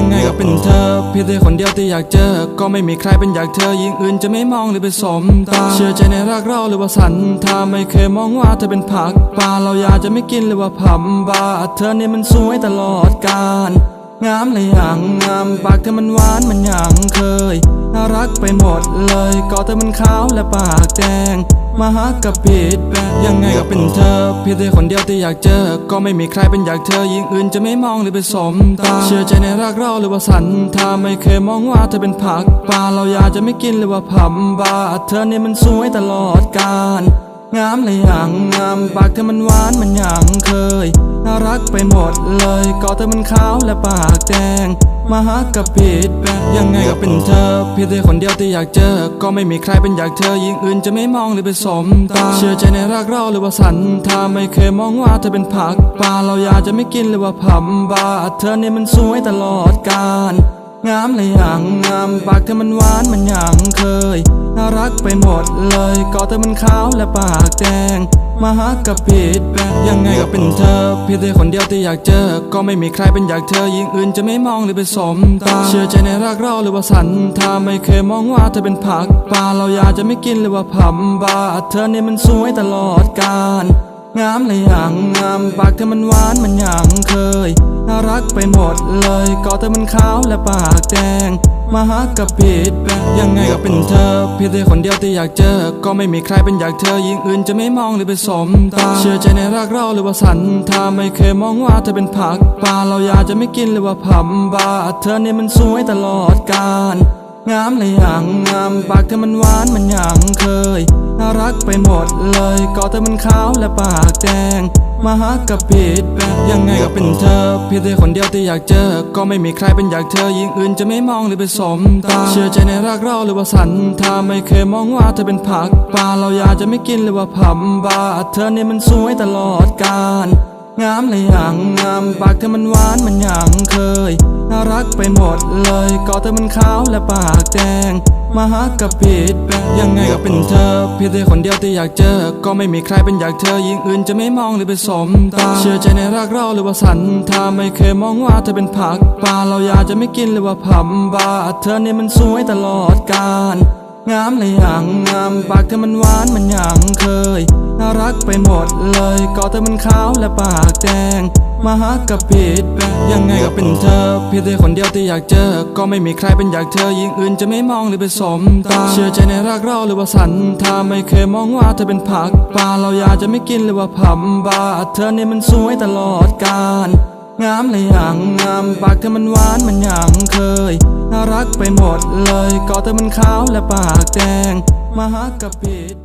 ยังไงก็เป็นเธอ เพียงแต่คนเดียวที่อยากเจอ ก็ไม่มีใครเป็นอยากเธอยิ่งอื่นจะไม่มองหรือไปสมตา เชื่อใจในรักเราหรือว่าสันทาไม่เคยมองว่าเธอเป็นผักปลาเราอยากจะไม่กินหรือว่าผับบาเธอเนี่ยมันสวยตลอดกาล งามเลยอย่างงามปากเธอมันหวานมันอย่างเคย น่ารักไปหมดเลยก็เธอมันขาวและปากแดง มาหากับผิดแบบยังไงก็เป็นเธอ เพียงแต่คนเดียวที่อยากเจอ ก็ไม่มีใครเป็นอยากเธอยิ่งอื่นจะไม่มองหรือไปสมตา เชื่อใจในรักเราหรือว่าสันทาไม่เคยมองว่าเธอเป็นผักปลาเราอยากจะไม่กินหรือว่าผับบาเธอเนี่ยมันสวยตลอดกาล งามเลยอย่างงามปากเธอมันหวานมันอย่างเคย น่ารักไปหมดเลยก็เธอมันขาวและปากแดง มาหากับผิดแบบยังไงก็เป็นเธอเพียงแต่คนเดียวที่อยากเจอ ก็ไม่มีใครเป็นอยากเธอยิ่งอื่นจะไม่มองหรือไปสมตา เชื่อใจในรักเราหรือว่าสันทาไม่เคยมองว่าเธอเป็นผักปลาเราอยากจะไม่กินหรือว่าผับบาเธอเนี่ยมันสวยตลอดกาลงามเลยอย่างงามปากเธอมันหวานมันอย่างเคย รักไปหมดเลยก็เธอมันขาวและปากแดง มาหากับผิดแบบยังไงก็เป็นเธอเพียงแต่คนเดียวที่อยากเจอ ก็ไม่มีใครเป็นอยากเธอยิ่งอื่นจะไม่มองหรือไปสมตา เชื่อใจในรักเราหรือว่าสันทาไม่เคยมองว่าเธอเป็นผักปลาเราอยากจะไม่กินหรือว่าผับบาเธอเนี่ยมันสวยตลอดกาลงามเลยอย่างงามปากเธอมันหวานมันอย่างเคย รักไปหมดเลยก็เธอมันขาวและปากแดง มาหากับผิดแบบยังไงก็เป็นเธอเพียงแต่คนเดียวที่อยากเจอ ก็ไม่มีใครเป็นอยากเธอยิ่งอื่นจะไม่มองหรือไปสมตา เชื่อใจในรักเราหรือว่าสันทาไม่เคยมองว่าเธอเป็นผักปลาเราอยากจะไม่กินหรือว่าผับบาเธอเนี่ยมันสวยตลอดกาลงามเลยอย่างงามปากเธอมันหวานมันอย่างเคยน่ารักไปหมดเลยก็เธอมันขาวและปากแดง มาหากับผิดแบบยังไงก็เป็นเธอเพียงแต่คนเดียวที่อยากเจอ ก็ไม่มีใครเป็นอยากเธอยิ่งอื่นจะไม่มองหรือไปสมตาเชื่อใจในรักเราหรือว่าสันทาไม่เคยมองว่าเธอเป็นผักปลาเราอยากจะไม่กินหรือว่าผับบาเธอเนี่ยมันสวยตลอดกาลงามเลยอย่างงามปากเธอมันหวานมันอย่างเคย รักไปหมดเลยก็เธอมันขาวและปากแดง มาหากับผิดแบบยังไงก็เป็นเธอเพียงแต่คนเดียวที่อยากเจอ ก็ไม่มีใครเป็นอยากเธอยิ่งอื่นจะไม่มองหรือไปสมตา เชื่อใจในรักเราหรือว่าสันทาไม่เคยมองว่าเธอเป็นผักปลาเราอยากจะไม่กินหรือว่าผับบาเธอเนี่ยมันสวยตลอดกาลงามเลยอย่างงามปากเธอมันหวานมันอย่างเคย น่ารักไปหมดเลยก็เธอมันขาวและปากแดง มาหากับผิดยังไงก็เป็นเธอเพียงแต่คนเดียวที่อยากเจอ ก็ไม่มีใครเป็นอยากเธอยิ่งอื่นจะไม่มองหรือไปสมตาเชื่อใจในรักเราหรือว่าสันทาไม่เคยมองว่าเธอเป็นผักปลาเราอยากจะไม่กินหรือว่าผับบาเธอเนี่ยมันสวยตลอดกาลงามเลยอย่างงามปากเธอมันหวานมันอย่างเคยน่ารักไปหมดเลยก็เธอมันขาวและปากแดงมาหากับผิด